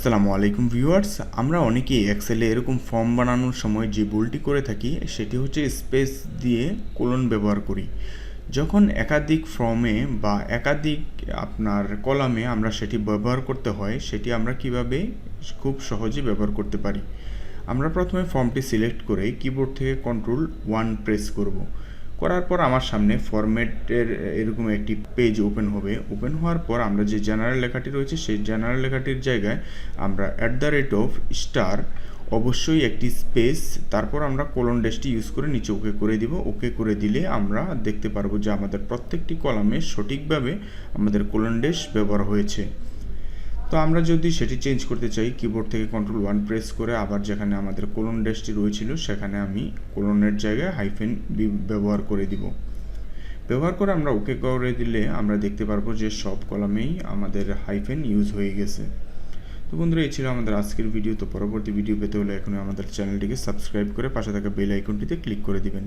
আসসালামু আলাইকুম ভিউয়ার্স। আমরা অনেকেই এক্সেলে এরকম ফর্ম বানানোর সময় যে ভুলটি করে থাকি, সেটি হচ্ছে স্পেস দিয়ে কোলন ব্যবহার করি। যখন একাধিক ফর্মে বা একাধিক আপনার কলামে আমরা সেটি ব্যবহার করতে হয়, সেটি আমরা কীভাবে খুব সহজে ব্যবহার করতে পারি? আমরা প্রথমে ফর্মটি সিলেক্ট করে কিবোর্ড থেকে কন্ট্রোল ওয়ান প্রেস করব। করার পর আমার সামনে ফরম্যাটের এরকম একটি পেজ ওপেন হবে। ওপেন হওয়ার পর আমরা যে জেনারেল লেখাটি রয়েছে, সেই জেনারেল লেখাটির জায়গায় আমরা at the rate of star অবশ্যই একটি স্পেস তারপর আমরা কোলন ডেসটি ইউজ করে নিচে ওকে করে দিব। ওকে করে দিলে আমরা দেখতে পারব যে আমাদের প্রত্যেকটি কলামে সঠিকভাবে আমাদের কোলন ডেস ব্যবহার হয়েছে। তো আমরা যদি সেটি চেঞ্জ করতে চাই কিবোর্ড থেকে কন্ট্রোল ওয়ান প্রেস করে আবার যেখানে আমাদের কোলন ডেসটি রয়েছিল, সেখানে আমি কোলনের জায়গায় হাইফেন বি ব্যবহার করে দিব। ব্যবহার করে আমরা ওকে করে দিলে আমরা দেখতে পারব যে সব কলামেই আমাদের হাইফেন ইউজ হয়ে গেছে। তো বন্ধুরা, এই ছিল আমাদের আজকের ভিডিও তো পরবর্তী ভিডিও পেতে হলে এখনই আমাদের চ্যানেলটিকে সাবস্ক্রাইব করে পাশে থাকা বেল আইকনটিতে ক্লিক করে দিবেন।